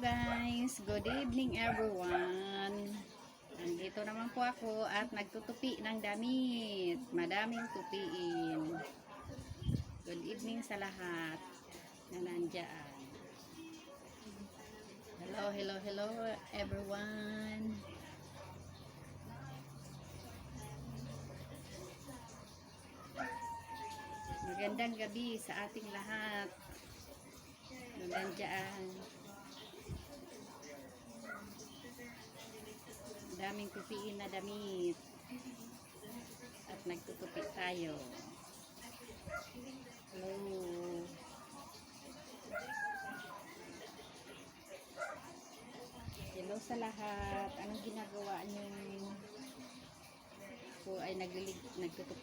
guys, good evening everyone. Nandito naman po ako at nagtutupi ng damit. Madaming tupiin. Good evening sa lahat na nandyan. Hello, hello, hello everyone. Magandang gabi sa ating lahat. Na nandyan. Daming tupiin na damit. At nagtutupi tayo. Hello. Hello sa lahat. Anong ginagawa niyo? Po ay naglilig, nagtutupi